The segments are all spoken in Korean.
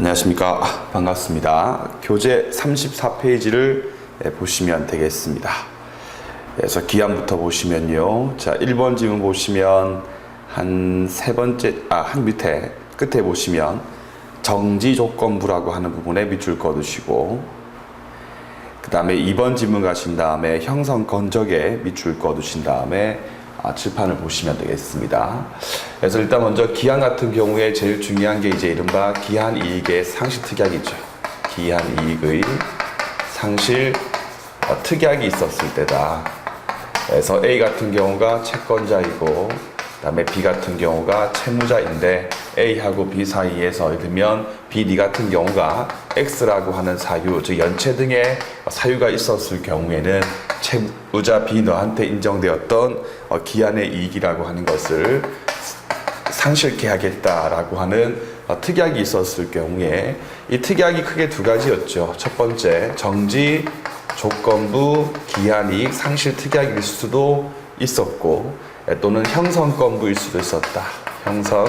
안녕하십니까. 반갑습니다. 교재 34페이지를 보시면 되겠습니다. 그래서 기한부터 보시면요. 자, 1번 지문 보시면 한 세 번째, 아, 한 밑에 끝에 보시면 정지 조건부라고 하는 부분에 밑줄 그어두시고 그 다음에 2번 지문 가신 다음에 형성 건적에 밑줄 그어두신 다음에 아, 칠판을 보시면 되겠습니다. 그래서 일단 먼저 기한 같은 경우에 제일 중요한 게 이제 이른바 기한 이익의 상실 특약이죠. 기한 이익의 상실 어, 특약이 있었을 때다. 그래서 A 같은 경우가 채권자이고 그다음에 B 같은 경우가 채무자인데 A하고 B 사이에서 들면 B, D 같은 경우가 X라고 하는 사유, 즉 연체 등의 사유가 있었을 경우에는 채무자 B 너한테 인정되었던 어, 기한의 이익이라고 하는 것을 상실케 하겠다라고 하는 어, 특약이 있었을 경우에 이 특약이 크게 두 가지였죠. 첫 번째 정지 조건부 기한이익 상실 특약일 수도 있었고 에, 또는 형성 건부일 수도 있었다. 형성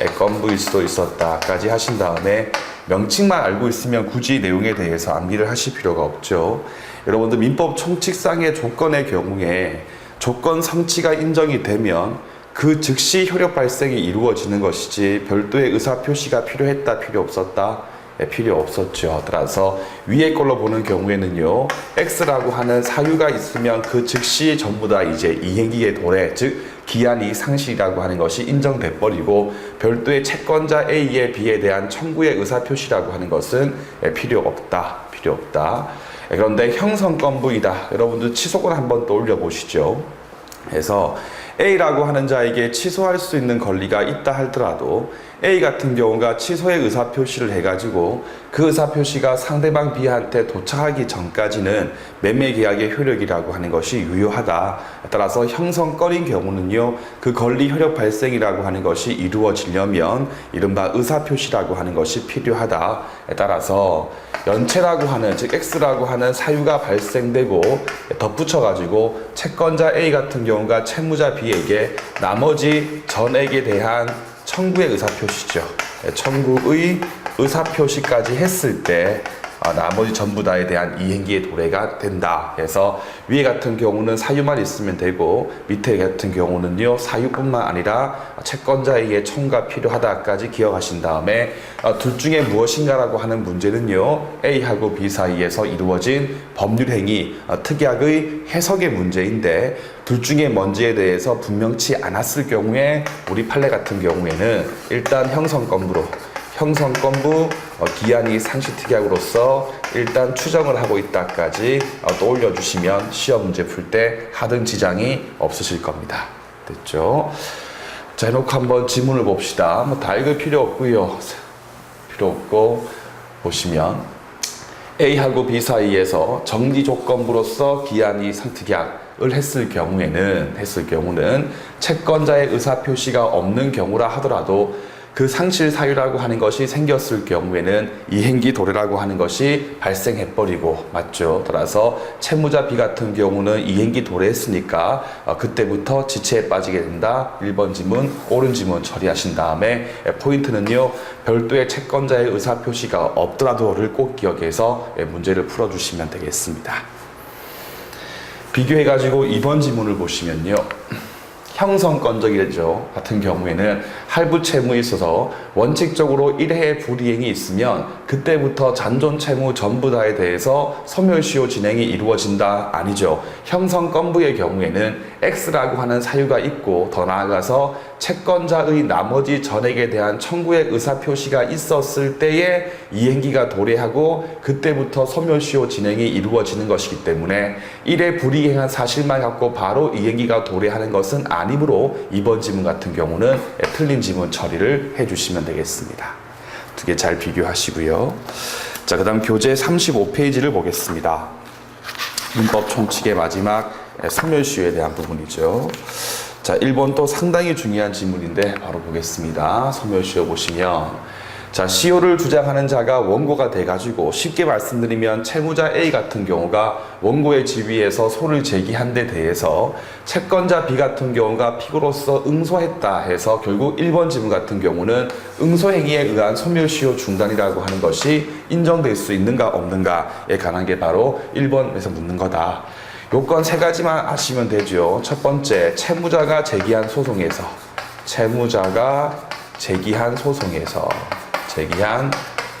에, 건부일 수도 있었다까지 하신 다음에 명칭만 알고 있으면 굳이 내용에 대해서 암기를 하실 필요가 없죠. 여러분들 민법 총칙상의 조건의 경우에 조건 성취가 인정이 되면 그 즉시 효력 발생이 이루어지는 것이지 별도의 의사 표시가 필요했다 필요 없었다 예, 필요 없었죠. 따라서 위에 걸로 보는 경우에는요 X라고 하는 사유가 있으면 그 즉시 전부 다 이제 이행기의 도래 즉 기한이 상실이라고 하는 것이 인정돼 버리고 별도의 채권자 A에 B에 대한 청구의 의사 표시라고 하는 것은 예, 필요 없다 필요 없다. 예, 그런데 형성건부이다. 여러분들 취소권 한번 떠올려 보시죠. 그래서 A라고 하는 자에게 취소할 수 있는 권리가 있다 할더라도 A 같은 경우가 취소의 의사 표시를 해가지고 그 의사 표시가 상대방 B한테 도착하기 전까지는 매매 계약의 효력이라고 하는 것이 유효하다. 따라서 형성권인 경우는요, 그 권리 효력 발생이라고 하는 것이 이루어지려면 이른바 의사 표시라고 하는 것이 필요하다. 따라서 연체라고 하는 즉 X라고 하는 사유가 발생되고 덧붙여가지고 채권자 A 같은 경우가 채무자 B에게 나머지 전액에 대한 청구의 의사표시죠. 청구의 의사표시까지 했을 때 아, 나머지 전부 다에 대한 이행기의 도래가 된다. 그래서 위에 같은 경우는 사유만 있으면 되고 밑에 같은 경우는요 사유뿐만 아니라 채권자에게 청구가 필요하다까지 기억하신 다음에 어, 둘 중에 무엇인가라고 하는 문제는요 A하고 B 사이에서 이루어진 법률 행위 어, 특약의 해석의 문제인데 둘 중에 뭔지에 대해서 분명치 않았을 경우에 우리 판례 같은 경우에는 일단 형성건부로 형성건부 어, 기한이 상시 특약으로서 일단 추정을 하고 있다까지 어, 떠올려 주시면 시험 문제 풀 때 하등 지장이 없으실 겁니다. 됐죠? 자, 해놓고 한번 지문을 봅시다. 뭐 다 읽을 필요 없고요. 필요 없고 보시면 A하고 B 사이에서 정지 조건부로서 기한이 상특약 을 했을 경우에는 했을 경우는 채권자의 의사 표시가 없는 경우라 하더라도 그 상실 사유라고 하는 것이 생겼을 경우에는 이행기 도래라고 하는 것이 발생해 버리고 맞죠. 따라서 채무자 B 같은 경우는 이행기 도래했으니까 어, 그때부터 지체에 빠지게 된다. 1번 지문, 옳은 지문 처리하신 다음에 에, 포인트는요. 별도의 채권자의 의사 표시가 없더라도를 꼭 기억해서 에, 문제를 풀어 주시면 되겠습니다. 비교해 가지고 2번 지문을 보시면요. 형성건적이죠. 같은 경우에는 할부 채무에 있어서 원칙적으로 1회의 불이행이 있으면 그때부터 잔존 채무 전부 다에 대해서 소멸시효 진행이 이루어진다 아니죠. 형성건부의 경우에는 X라고 하는 사유가 있고 더 나아가서 채권자의 나머지 전액에 대한 청구의 의사 표시가 있었을 때에 이행기가 도래하고 그때부터 소멸시효 진행이 이루어지는 것이기 때문에 1회 불이행한 사실만 갖고 바로 이행기가 도래하는 것은 아니므로 이번 지문 같은 경우는 틀린 지문 처리를 해주시면 되겠습니다. 두 개 잘 비교하시고요. 자, 그 다음 교재 35페이지를 보겠습니다. 민법 총칙의 마지막 소멸시효에 대한 부분이죠. 자, 1번 또 상당히 중요한 지문인데 바로 보겠습니다. 소멸시효 보시면 자, CO를 주장하는 자가 원고가 돼가지고 쉽게 말씀드리면 채무자 A 같은 경우가 원고의 지위에서 소를 제기한 데 대해서 채권자 B 같은 경우가 피고로서 응소했다 해서 결국 1번 지문 같은 경우는 응소행위에 의한 소멸시효 중단이라고 하는 것이 인정될 수 있는가 없는가에 관한 게 바로 1번에서 묻는 거다. 요건 세 가지만 아시면 되죠. 첫 번째, 채무자가 제기한 소송에서 채무자가 제기한 소송에서 제기한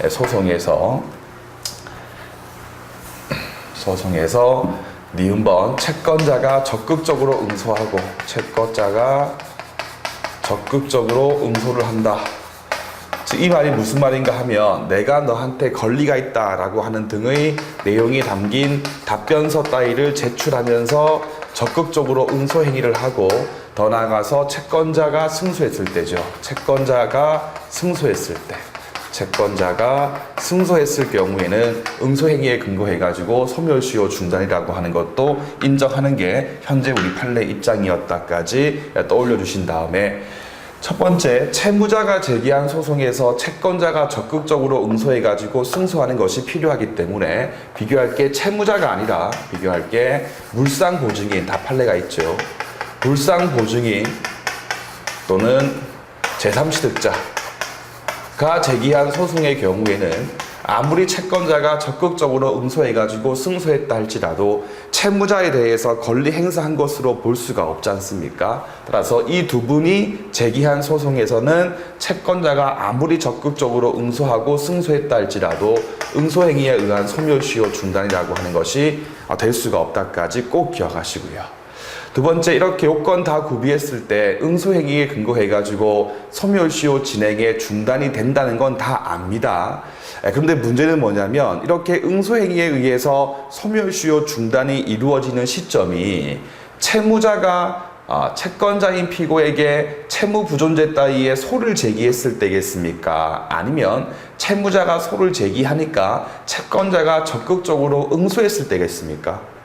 소송에서 소송에서 니은번 채권자가 적극적으로 응소하고 채권자가 적극적으로 응소를 한다. 즉, 이 말이 무슨 말인가 하면 내가 너한테 권리가 있다라고 하는 등의 내용이 담긴 답변서 따위를 제출하면서 적극적으로 응소 행위를 하고 더 나아가서 채권자가 승소했을 때죠. 채권자가 승소했을 때. 채권자가 승소했을 경우에는 응소행위에 근거해가지고 소멸시효 중단이라고 하는 것도 인정하는 게 현재 우리 판례 입장이었다까지 떠올려 주신 다음에 첫 번째, 채무자가 제기한 소송에서 채권자가 적극적으로 응소해가지고 승소하는 것이 필요하기 때문에 비교할 게 채무자가 아니라 비교할 게 물상 보증인 다 판례가 있죠. 물상 보증인 또는 제3취득자가 제기한 소송의 경우에는 아무리 채권자가 적극적으로 응소해가지고 승소했다 할지라도 채무자에 대해서 권리 행사한 것으로 볼 수가 없지 않습니까? 따라서 이 두 분이 제기한 소송에서는 채권자가 아무리 적극적으로 응소하고 승소했다 할지라도 응소행위에 의한 소멸시효 중단이라고 하는 것이 될 수가 없다까지 꼭 기억하시고요. 두 번째 이렇게 요건 다 구비했을 때 응소행위에 근거해가지고 소멸시효 진행에 중단이 된다는 건 다 압니다. 에, 그런데 문제는 뭐냐면 이렇게 응소행위에 의해서 소멸시효 중단이 이루어지는 시점이 채무자가 아, 채권자인 피고에게 채무 부존재 따위의 소를 제기했을 때겠습니까? 아니면 채무자가 소를 제기하니까 채권자가 적극적으로 응소했을 때겠습니까?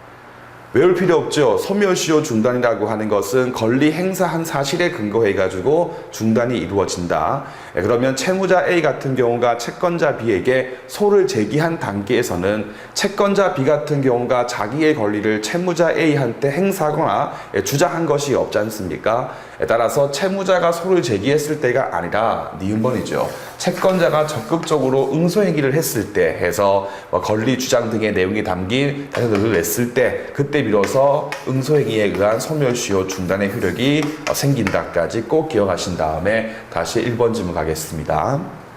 외울 필요 없죠. 소멸시효 중단이라고 하는 것은 권리 행사한 사실에 근거해 가지고 중단이 이루어진다. 예, 그러면 채무자 A 같은 경우가 채권자 B에게 소를 제기한 단계에서는 채권자 B 같은 경우가 자기의 권리를 채무자 A한테 행사하거나 예, 주장한 것이 없지 않습니까? 예, 따라서 채무자가 소를 제기했을 때가 아니라 니은번이죠. 채권자가 적극적으로 응소행위를 했을 때 해서 뭐 권리 주장 등의 내용이 담긴 자료들을 냈을 때 그때 비로소 응소행위에 의한 소멸시효 중단의 효력이 어, 생긴다까지 꼭 기억하신 다음에 다시 1번 질문 가겠습니다.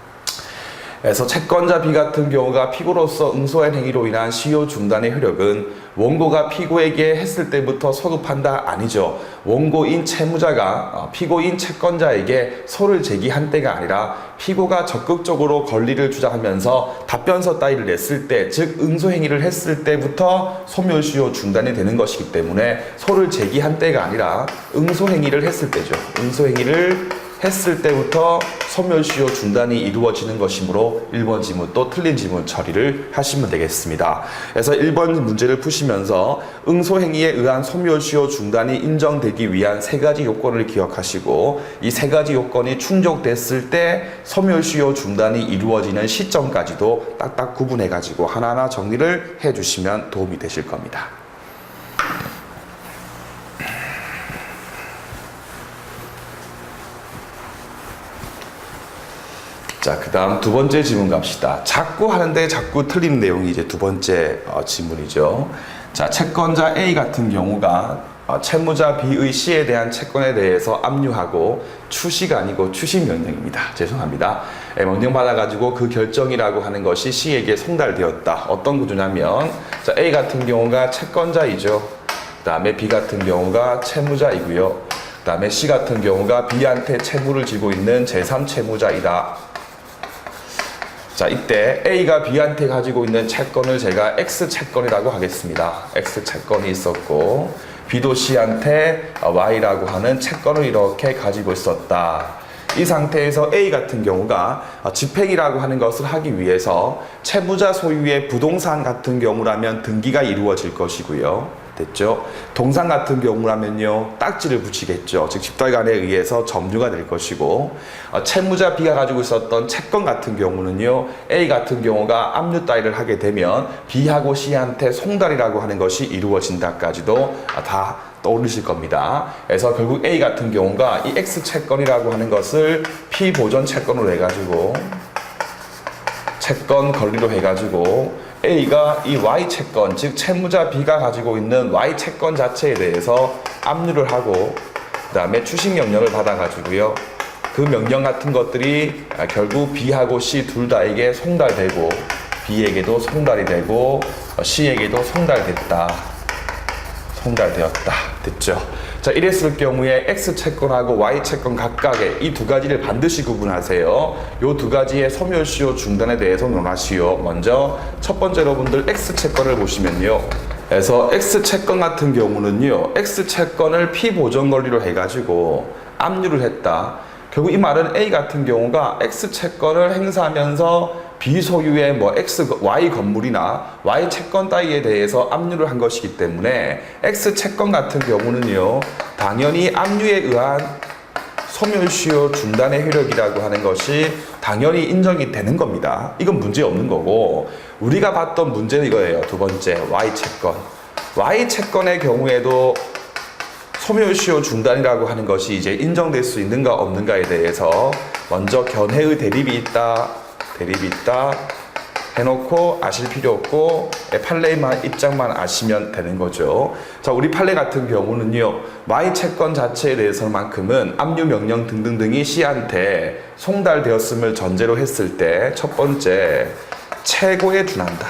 그래서 채권자 B 같은 경우가 피고로서 응소한 행위로 인한 시효 중단의 효력은 원고가 피고에게 했을 때부터 소급한다 아니죠. 원고인 채무자가 어, 피고인 채권자에게 소를 제기한 때가 아니라 피고가 적극적으로 권리를 주장하면서 답변서 따위를 냈을 때, 즉 응소 행위를 했을 때부터 소멸시효 중단이 되는 것이기 때문에 소를 제기한 때가 아니라 응소 행위를 했을 때죠. 응소 행위를 했을 때부터 소멸시효 중단이 이루어지는 것이므로 1번 지문 또 틀린 지문 처리를 하시면 되겠습니다. 그래서 1번 문제를 푸시면서 응소행위에 의한 소멸시효 중단이 인정되기 위한 세 가지 요건을 기억하시고 이 세 가지 요건이 충족됐을 때 소멸시효 중단이 이루어지는 시점까지도 딱딱 구분해 가지고 하나하나 정리를 해 주시면 도움이 되실 겁니다. 자, 그 다음 두 번째 질문 갑시다. 자꾸 하는데 자꾸 틀린 내용이 이제 두 번째 어, 질문이죠. 자, 채권자 A 같은 경우가 어, 채무자 B의 C에 대한 채권에 대해서 압류하고 추시가 아니고 추심 명령입니다. 죄송합니다. 예, 명령 받아가지고 그 결정이라고 하는 것이 C에게 송달되었다. 어떤 구조냐면, 자, A 같은 경우가 채권자이죠. 그 다음에 B 같은 경우가 채무자이고요. 그 다음에 C 같은 경우가 B한테 채무를 지고 있는 제3채무자이다. 자, 이때 A가 B한테 가지고 있는 채권을 제가 X 채권이라고 하겠습니다. X 채권이 있었고, B도 C한테 Y라고 하는 채권을 이렇게 가지고 있었다. 이 상태에서 A 같은 경우가 집행이라고 하는 것을 하기 위해서 채무자 소유의 부동산 같은 경우라면 등기가 이루어질 것이고요. 됐죠? 동상 같은 경우라면요, 딱지를 붙이겠죠. 즉, 집달간에 의해서 점유가 될 것이고, 어, 채무자 B가 가지고 있었던 채권 같은 경우는요, A 같은 경우가 압류 따위를 하게 되면 B하고 C한테 송달이라고 하는 것이 이루어진다까지도 어, 다 떠올리실 겁니다. 그래서 결국 A 같은 경우가 이 X 채권이라고 하는 것을 P 보전 채권으로 해가지고, 채권 권리로 해가지고 A가 이 Y 채권, 즉 채무자 B가 가지고 있는 Y 채권 자체에 대해서 압류를 하고 그 다음에 추식 명령을 받아 가지고요. 그 명령 같은 것들이 아, 결국 B하고 C 둘 다에게 송달되고 B에게도 송달이 되고 어, C에게도 송달됐다. 송달되었다. 됐죠? 자, 이랬을 경우에 X 채권하고 Y 채권 각각의 이 두 가지를 반드시 구분하세요. 요 두 가지의 소멸시효 중단에 대해서 논하시오. 먼저 첫 번째 여러분들 X 채권을 보시면요. 그래서 X 채권 같은 경우는요. X 채권을 피보전 권리로 해가지고 압류를 했다. 결국 이 말은 A 같은 경우가 X 채권을 행사하면서 비소유의 뭐 X, Y 건물이나 Y 채권 따위에 대해서 압류를 한 것이기 때문에 X 채권 같은 경우는요, 당연히 압류에 의한 소멸시효 중단의 효력이라고 하는 것이 당연히 인정이 되는 겁니다. 이건 문제 없는 거고, 우리가 봤던 문제는 이거예요. 두 번째, Y 채권. Y 채권의 경우에도 소멸시효 중단이라고 하는 것이 이제 인정될 수 있는가 없는가에 대해서 먼저 견해의 대립이 있다, 대립이 있다 해놓고 아실 필요 없고 예, 판례만 입장만 아시면 되는 거죠. 자, 우리 판례 같은 경우는요, Y 채권 자체에 대해서만큼은 압류 명령 등등등이 C한테 송달되었음을 전제로 했을 때 첫 번째 최고에 준한다.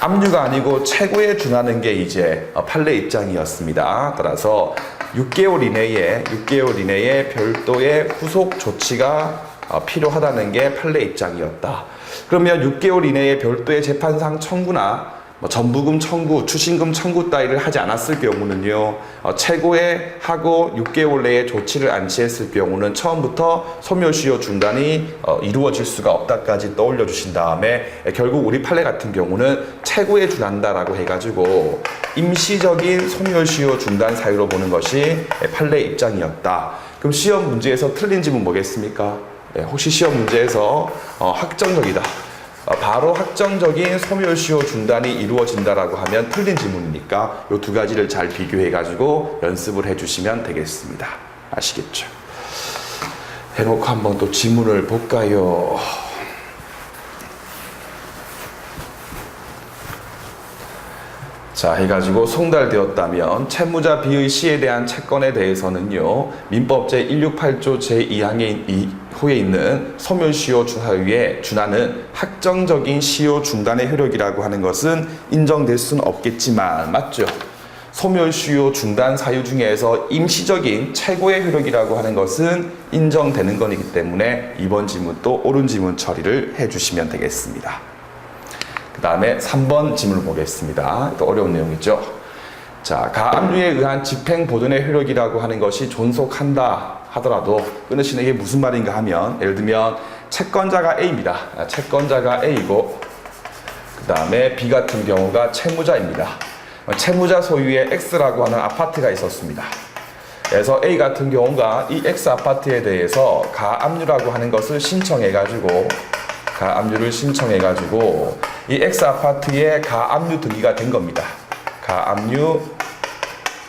압류가 아니고 최고에 준하는 게 이제 어, 판례 입장이었습니다. 따라서 6개월 이내에 6개월 이내에 별도의 후속 조치가 어, 필요하다는 게 판례 입장이었다. 그러면 6개월 이내에 별도의 재판상 청구나 뭐 전부금 청구, 추신금 청구 따위를 하지 않았을 경우는요, 어, 최고에 하고 6개월 내에 조치를 안 취했을 경우는 처음부터 소멸시효 중단이 어, 이루어질 수가 없다까지 떠올려 주신 다음에 에, 결국 우리 판례 같은 경우는 최고에 준한다라고 해가지고 임시적인 소멸시효 중단 사유로 보는 것이 에, 판례 입장이었다. 그럼 시험 문제에서 틀린 질문 뭐겠습니까? 예, 혹시 시험 문제에서 어, 확정적이다. 어, 바로 확정적인 소멸시효 중단이 이루어진다라고 하면 틀린 질문이니까 이 두 가지를 잘 비교해 가지고 연습을 해 주시면 되겠습니다. 아시겠죠? 해놓고 한번 또 지문을 볼까요? 자, 해가지고 송달되었다면 채무자 B의 시에 대한 채권에 대해서는요, 민법 제168조 제2항의 후에 있는 소멸시효 사유에 준하는 확정적인 시효 중단의 효력이라고 하는 것은 인정될 수는 없겠지만, 맞죠? 소멸시효 중단 사유 중에서 임시적인 최고의 효력이라고 하는 것은 인정되는 것이기 때문에 이번 지문도 옳은 지문 처리를 해주시면 되겠습니다. 그 다음에 3번 질문을 보겠습니다. 또 어려운 내용이죠. 자, 가압류에 의한 집행 보존의 효력이라고 하는 것이 존속한다 하더라도 끊으시는 게 무슨 말인가 하면 예를 들면 채권자가 A입니다. 아, 채권자가 A이고 그 다음에 B 같은 경우가 채무자입니다. 어, 채무자 소유의 X라고 하는 아파트가 있었습니다. 그래서 A 같은 경우가 이 X 아파트에 대해서 가압류라고 하는 것을 신청해가지고 가압류를 신청해가지고 이 X 아파트에 가압류 등기가 된 겁니다. 가압류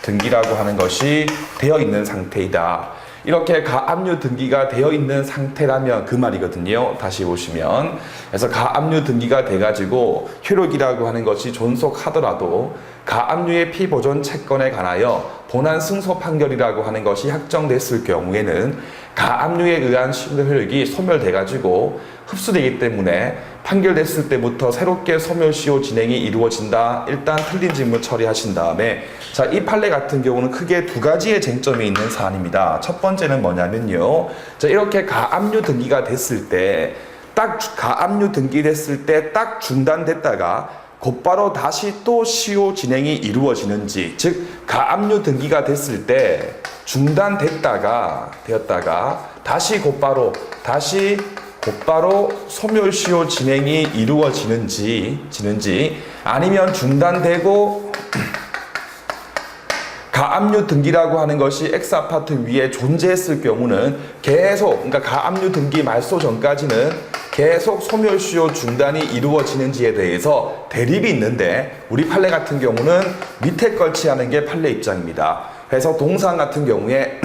등기라고 하는 것이 되어 있는 상태이다. 이렇게 가압류 등기가 되어 있는 상태라면 그 말이거든요. 다시 보시면. 그래서 가압류 등기가 돼가지고 효력이라고 하는 것이 존속하더라도 가압류의 피보존 채권에 관하여 본안 승소 판결이라고 하는 것이 확정됐을 경우에는 가압류에 의한 효력이 소멸돼가지고 흡수되기 때문에 판결됐을 때부터 새롭게 소멸시효 진행이 이루어진다. 일단 틀린 질문 처리하신 다음에 자, 이 판례 같은 경우는 크게 두 가지의 쟁점이 있는 사안입니다. 첫 번째는 뭐냐면요. 자, 이렇게 가압류 등기가 됐을 때 딱 가압류 등기됐을 때 딱 중단됐다가 곧바로 다시 또 시효 진행이 이루어지는지 즉 가압류 등기가 됐을 때 중단됐다가 되었다가 다시 곧바로 다시 곧바로 소멸시효 진행이 이루어지는지 지는지 아니면 중단되고 가압류 등기라고 하는 것이 X 아파트 위에 존재했을 경우는 계속 그러니까 가압류 등기 말소 전까지는 계속 소멸시효 중단이 이루어지는지에 대해서 대립이 있는데 우리 판례 같은 경우는 밑에 걸치하는 게 판례 입장입니다. 그래서 동상 같은 경우에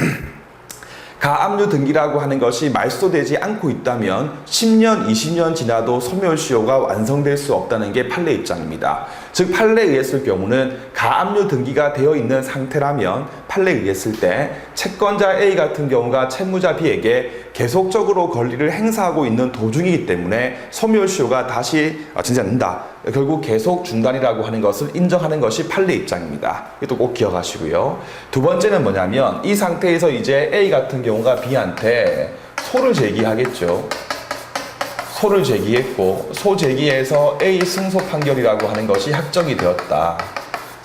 가압류 등기라고 하는 것이 말소되지 않고 있다면 10년, 20년 지나도 소멸시효가 완성될 수 없다는 게 판례 입장입니다. 즉 판례에 의했을 경우는 가압류 등기가 되어 있는 상태라면 판례에 의했을 때 채권자 A 같은 경우가 채무자 B에게 계속적으로 권리를 행사하고 있는 도중이기 때문에 소멸시효가 다시 진지 않는다. 결국 계속 중단이라고 하는 것을 인정하는 것이 판례 입장입니다. 이것도 꼭 기억하시고요. 두 번째는 뭐냐면 이 상태에서 이제 A 같은 경우가 B한테 소를 제기하겠죠. 소를 제기했고 소 제기에서 A 승소 판결이라고 하는 것이 확정이 되었다.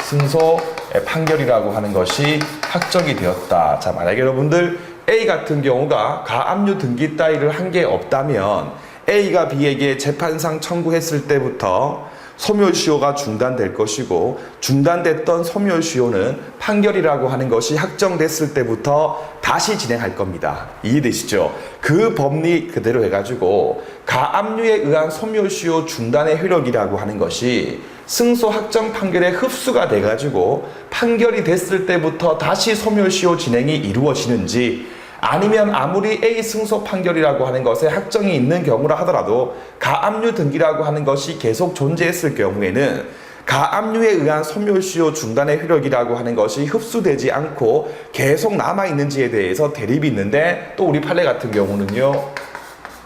승소 판결이라고 하는 것이 확정이 되었다. 자, 만약에 여러분들 A 같은 경우가 가압류 등기 따위를 한 게 없다면 A가 B에게 재판상 청구했을 때부터 소멸시효가 중단될 것이고 중단됐던 소멸시효는 판결이라고 하는 것이 확정됐을 때부터 다시 진행할 겁니다. 이해되시죠? 그 법리 그대로 해가지고 가압류에 의한 소멸시효 중단의 효력이라고 하는 것이 승소 확정 판결에 흡수가 돼가지고 판결이 됐을 때부터 다시 소멸시효 진행이 이루어지는지 아니면 아무리 A 승소 판결이라고 하는 것에 확정이 있는 경우라 하더라도 가압류 등기라고 하는 것이 계속 존재했을 경우에는 가압류에 의한 소멸시효 중단의 효력이라고 하는 것이 흡수되지 않고 계속 남아 있는지에 대해서 대립이 있는데 또 우리 판례 같은 경우는요.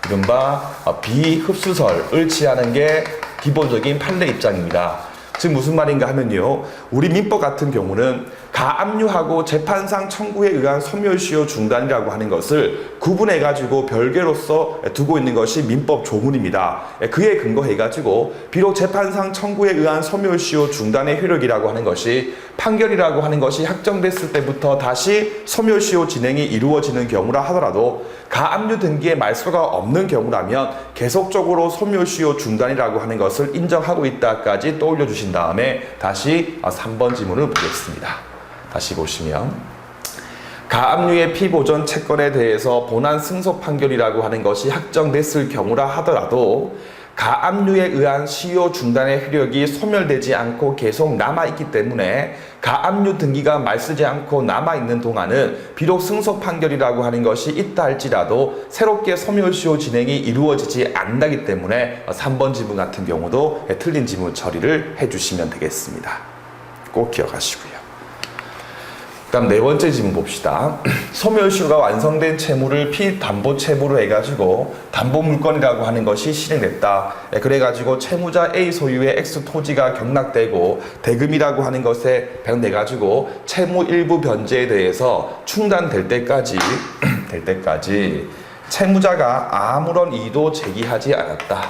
이른바 비흡수설을 취하는 게 기본적인 판례 입장입니다. 즉 무슨 말인가 하면요. 우리 민법 같은 경우는 가압류하고 재판상 청구에 의한 소멸시효 중단이라고 하는 것을 구분해 가지고 별개로서 두고 있는 것이 민법 조문입니다. 그에 근거해 가지고 비록 재판상 청구에 의한 소멸시효 중단의 효력이라고 하는 것이 판결이라고 하는 것이 확정됐을 때부터 다시 소멸시효 진행이 이루어지는 경우라 하더라도 가압류 등기에 말소가 없는 경우라면 계속적으로 소멸시효 중단이라고 하는 것을 인정하고 있다까지 떠올려 주신 다음에 다시 3번 지문을 보겠습니다. 다시 보시면 가압류의 피보전 채권에 대해서 본안 승소 판결이라고 하는 것이 확정됐을 경우라 하더라도 가압류에 의한 시효 중단의 효력이 소멸되지 않고 계속 남아있기 때문에 가압류 등기가 말쓰지 않고 남아있는 동안은 비록 승소 판결이라고 하는 것이 있다 할지라도 새롭게 소멸시효 진행이 이루어지지 않는다기 때문에 3번 지문 같은 경우도 틀린 지문 처리를 해주시면 되겠습니다. 꼭 기억하시고요. 그다음 네 번째 질문 봅시다. 소멸시효가 완성된 채무를 피담보 채무로 해가지고 담보 물건이라고 하는 것이 실행됐다. 예, 그래가지고 채무자 A 소유의 X 토지가 경락되고 대금이라고 하는 것에 배정돼가지고 채무 일부 변제에 대해서 충당될 때까지 될 때까지 채무자가 아무런 이도 제기하지 않았다.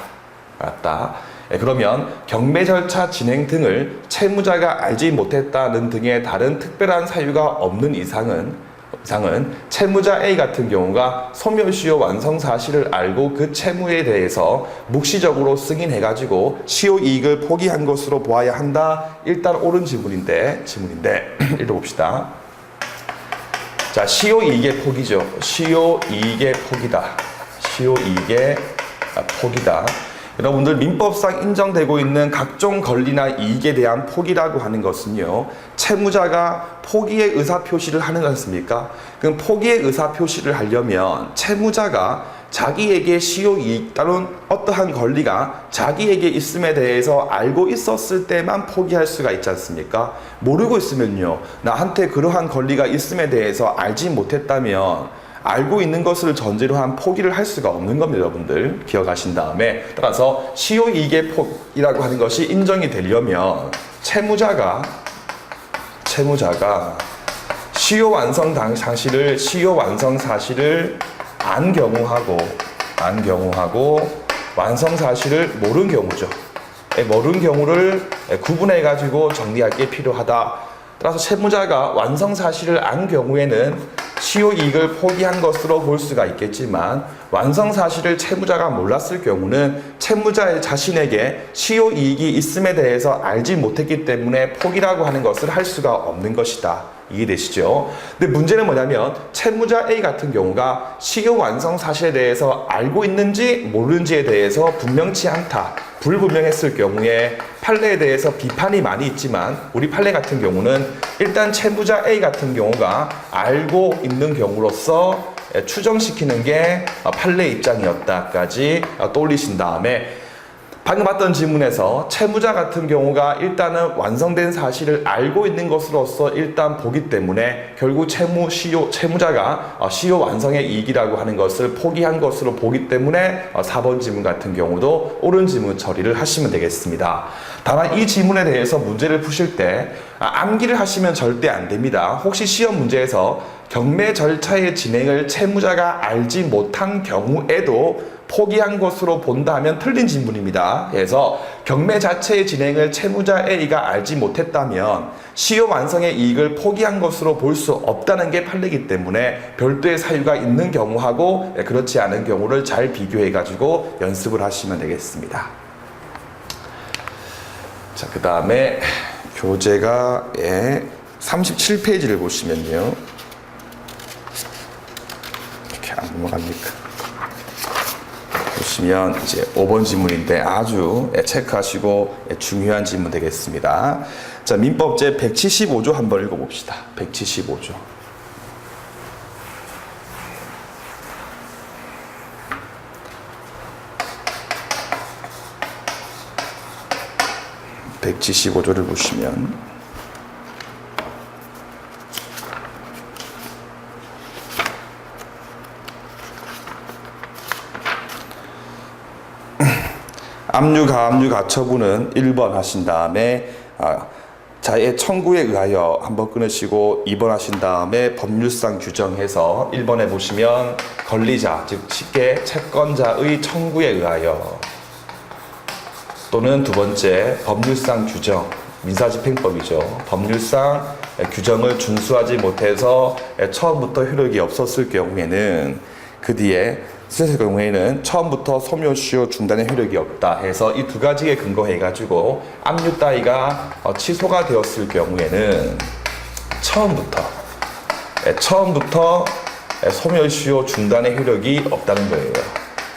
않았다. 예, 그러면 경매 절차 진행 등을 채무자가 알지 못했다는 등의 다른 특별한 사유가 없는 이상은 이상은 채무자 A 같은 경우가 소멸시효 완성 사실을 알고 그 채무에 대해서 묵시적으로 승인해가지고 시효 이익을 포기한 것으로 보아야 한다. 일단 옳은 지문인데 지문인데 읽어봅시다. 자 시효 이익의 포기죠. 시효 이익의 포기다. 시효 이익의 포기다. 여러분들 민법상 인정되고 있는 각종 권리나 이익에 대한 포기라고 하는 것은요 채무자가 포기의 의사 표시를 하는 것입니까? 그럼 포기의 의사 표시를 하려면 채무자가 자기에게 시효 이익 또는 어떠한 권리가 자기에게 있음에 대해서 알고 있었을 때만 포기할 수가 있지 않습니까? 모르고 있으면요 나한테 그러한 권리가 있음에 대해서 알지 못했다면 알고 있는 것을 전제로 한 포기를 할 수가 없는 겁니다, 여러분들. 기억하신 다음에 따라서 시효 이익의 폭이라고 하는 것이 인정이 되려면 채무자가 채무자가 시효 완성 당 사실을 시효 완성 사실을 안 경우하고 안 경우하고 완성 사실을 모른 경우죠. 예, 모른 경우를 구분해 가지고 정리할 게 필요하다. 따라서 채무자가 완성 사실을 안 경우에는 시효 이익을 포기한 것으로 볼 수가 있겠지만 완성 사실을 채무자가 몰랐을 경우는 채무자의 자신에게 시효 이익이 있음에 대해서 알지 못했기 때문에 포기라고 하는 것을 할 수가 없는 것이다. 이해되시죠? 근데 문제는 뭐냐면 채무자 A 같은 경우가 시효 완성 사실에 대해서 알고 있는지 모르는지에 대해서 분명치 않다. 불분명했을 경우에 판례에 대해서 비판이 많이 있지만 우리 판례 같은 경우는 일단 채무자 A 같은 경우가 알고 있는 경우로서 추정시키는 게 판례 입장이었다까지 떠올리신 다음에 방금 봤던 질문에서 채무자 같은 경우가 일단은 완성된 사실을 알고 있는 것으로서 일단 보기 때문에 결국 채무 시효 채무자가 어, 시효 완성의 이익이라고 하는 것을 포기한 것으로 보기 때문에 어, 4번 질문 같은 경우도 옳은 질문 처리를 하시면 되겠습니다. 다만 이 질문에 대해서 문제를 푸실 때 아, 암기를 하시면 절대 안 됩니다. 혹시 시험 문제에서 경매 절차의 진행을 채무자가 알지 못한 경우에도 포기한 것으로 본다면 틀린 질문입니다. 그래서 경매 자체의 진행을 채무자 A가 알지 못했다면 시효 완성의 이익을 포기한 것으로 볼 수 없다는 게 판례이기 때문에 별도의 사유가 있는 경우하고 그렇지 않은 경우를 잘 비교해 가지고 연습을 하시면 되겠습니다. 자, 그 다음에 교재가 예, 37페이지를 보시면요. 이렇게 안 넘어갑니까? 보시면 이제 5번 질문인데 아주 예, 체크하시고 예, 중요한 질문 되겠습니다. 자, 민법 제 175조 한번 읽어봅시다. 175조. (175조를) 보시면 압류 가압류 가처분은 1번 하신 다음에 아, 자의 청구에 의하여 한번 끊으시고 2번 하신 다음에 법률상 규정해서 1번에 보시면 권리자 즉 쉽게 채권자의 청구에 의하여 또는 두 번째 법률상 규정 민사집행법이죠. 법률상 규정을 준수하지 못해서 처음부터 효력이 없었을 경우에는 그 뒤에 수세의 경우에는 처음부터 소멸시효 중단의 효력이 없다 해서 이 두 가지에 근거해 가지고 압류 따위가 어, 취소가 되었을 경우에는 처음부터 예, 처음부터 예, 소멸시효 중단의 효력이 없다는 거예요.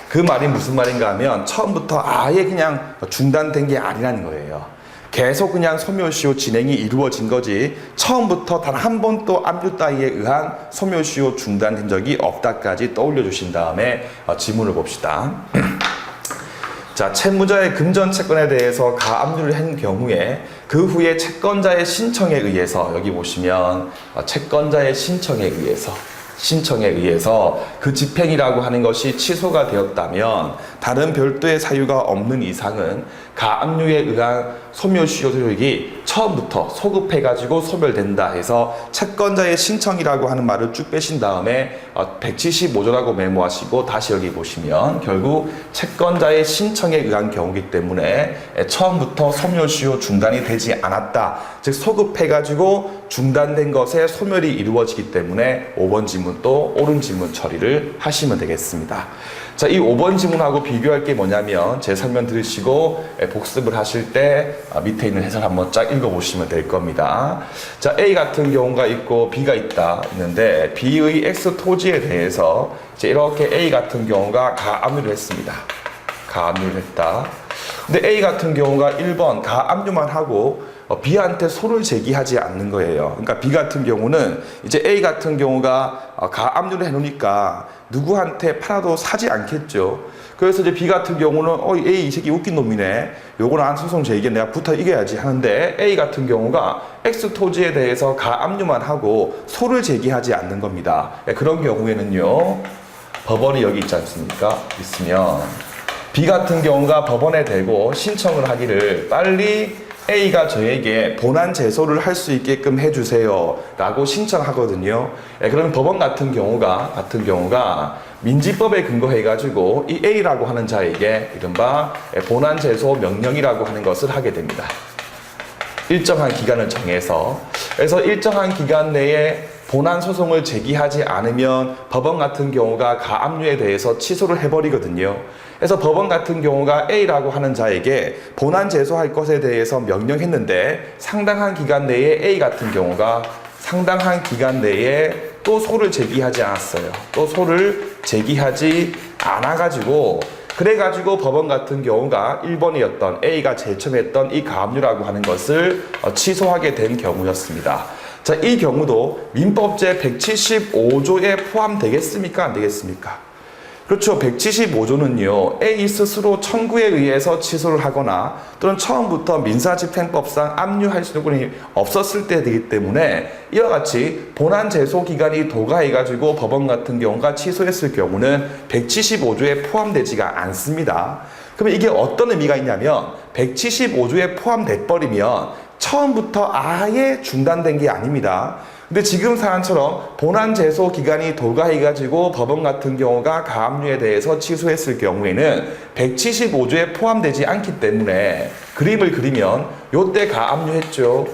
그 말이 무슨 말인가 하면 처음부터 아예 그냥 중단된 게 아니라는 거예요. 계속 그냥 소멸시효 진행이 이루어진 거지 처음부터 단 한 번도 압류 따위에 의한 소멸시효 중단된 적이 없다까지 떠올려 주신 다음에 어, 지문을 봅시다. 자, 채무자의 금전 채권에 대해서 가압류를 한 경우에 그 후에 채권자의 신청에 의해서 여기 보시면 어, 채권자의 신청에 의해서 신청에 의해서 그 집행이라고 하는 것이 취소가 되었다면 다른 별도의 사유가 없는 이상은 가압류에 의한 소멸시효 효력이 처음부터 소급해가지고 소멸된다 해서 채권자의 신청이라고 하는 말을 쭉 빼신 다음에 175조라고 메모하시고 다시 여기 보시면 결국 채권자의 신청에 의한 경우이기 때문에 처음부터 소멸시효 중단이 되지 않았다. 즉 소급해가지고 중단된 것에 소멸이 이루어지기 때문에 5번 지문도 옳은 지문 처리를 하시면 되겠습니다. 자, 이 5번 지문하고 비교할 게 뭐냐면 제 설명 들으시고 복습을 하실 때 아, 밑에 있는 해설 한번 쫙 읽어보시면 될 겁니다. 자, A 같은 경우가 있고 B가 있다 있는데 B의 X 토지에 대해서 이제 이렇게 A 같은 경우가 가압류를 했습니다. 가압류를 했다. 근데 A 같은 경우가 1번 가압류만 하고 어, B한테 소를 제기하지 않는 거예요. 그러니까 B 같은 경우는 이제 A 같은 경우가 어, 가압류를 해놓으니까 누구한테 팔아도 사지 않겠죠. 그래서 이제 B 같은 경우는 어 A 이 새끼 웃긴 놈이네. 요거는 안 소송 제기에 내가 붙어 이겨야지 하는데 A 같은 경우가 X 토지에 대해서 가압류만 하고 소를 제기하지 않는 겁니다. 예, 그런 경우에는요. 법원이 여기 있지 않습니까? 있으면 B 같은 경우가 법원에 대고 신청을 하기를 빨리 A가 저에게 본안 제소를 할 수 있게끔 해주세요 라고 신청하거든요 예, 그러면 법원 같은 경우가 같은 경우가 민지법에 근거해 가지고 이 A라고 하는 자에게 이른바 예, 본안 제소 명령이라고 하는 것을 하게 됩니다 일정한 기간을 정해서 그래서 일정한 기간 내에 본안 소송을 제기하지 않으면 법원 같은 경우가 가압류에 대해서 취소를 해버리거든요. 그래서 법원 같은 경우가 A라고 하는 자에게 본안 제소할 것에 대해서 명령했는데 상당한 기간 내에 A 같은 경우가 상당한 기간 내에 또 소를 제기하지 않았어요. 또 소를 제기하지 않아가지고 그래가지고 법원 같은 경우가 1번이었던 A가 제일 처음 했던 이 가압류라고 하는 것을 어, 취소하게 된 경우였습니다. 자, 이 경우도 민법제 175조에 포함되겠습니까? 안 되겠습니까? 그렇죠. 175조는요, A 스스로 청구에 의해서 취소를 하거나 또는 처음부터 민사집행법상 압류할 수 있는 권이 없었을 때 되기 때문에 이와 같이 본안 제소 기간이 도가해가지고 법원 같은 경우가 취소했을 경우는 175조에 포함되지가 않습니다. 그러면 이게 어떤 의미가 있냐면 175조에 포함돼 버리면 처음부터 아예 중단된 게 아닙니다. 근데 지금 사안처럼 본안 제소 기간이 도가해가지고 법원 같은 경우가 가압류에 대해서 취소했을 경우에는 175조에 포함되지 않기 때문에 그림을 그리면 요때 가압류했죠.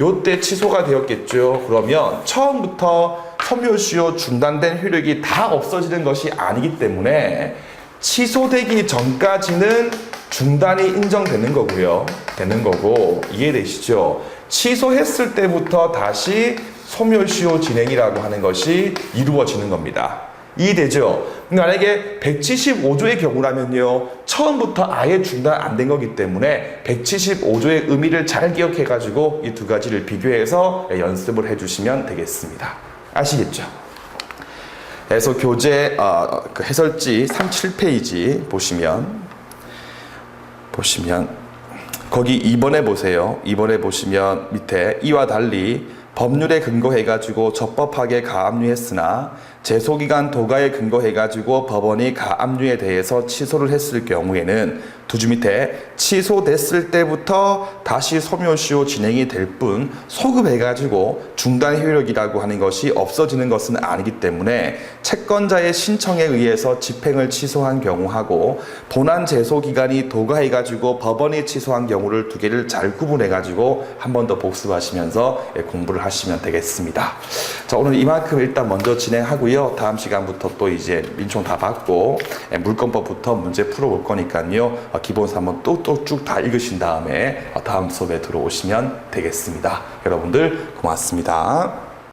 요때 취소가 되었겠죠. 그러면 처음부터 섬유시효 중단된 효력이 다 없어지는 것이 아니기 때문에 취소되기 전까지는 중단이 인정되는 거고요. 되는 거고 이해되시죠? 취소했을 때부터 다시 소멸시효 진행이라고 하는 것이 이루어지는 겁니다. 이해되죠? 만약에 175조의 경우라면요, 처음부터 아예 중단 안 된 거기 때문에 175조의 의미를 잘 기억해가지고 이 두 가지를 비교해서 연습을 해주시면 되겠습니다. 아시겠죠? 그래서 교재 어, 그 해설지 37페이지 보시면 보시면 거기 2번에 보세요. 2번에 보시면 밑에 이와 달리 법률에 근거해 가지고 적법하게 가압류했으나 제소기간 도가에 근거해 가지고 법원이 가압류에 대해서 취소를 했을 경우에는 두줄 밑에 취소됐을 때부터 다시 소묘시효 진행이 될 뿐 소급해가지고 중단 효력이라고 하는 것이 없어지는 것은 아니기 때문에 채권자의 신청에 의해서 집행을 취소한 경우하고 본안 제소 기간이 도가해가지고 법원이 취소한 경우를 두 개를 잘 구분해가지고 한 번 더 복습하시면서 예, 공부를 하시면 되겠습니다. 자 오늘 이만큼 일단 먼저 진행하고요. 다음 시간부터 또 이제 민총 다 받고 예, 물권법부터 문제 풀어볼 거니까요. 어, 기본서 한번 또또 쭉 다 읽으신 다음에 어, 다음 수업에 들어오시면 되겠습니다. 여러분들 고맙습니다.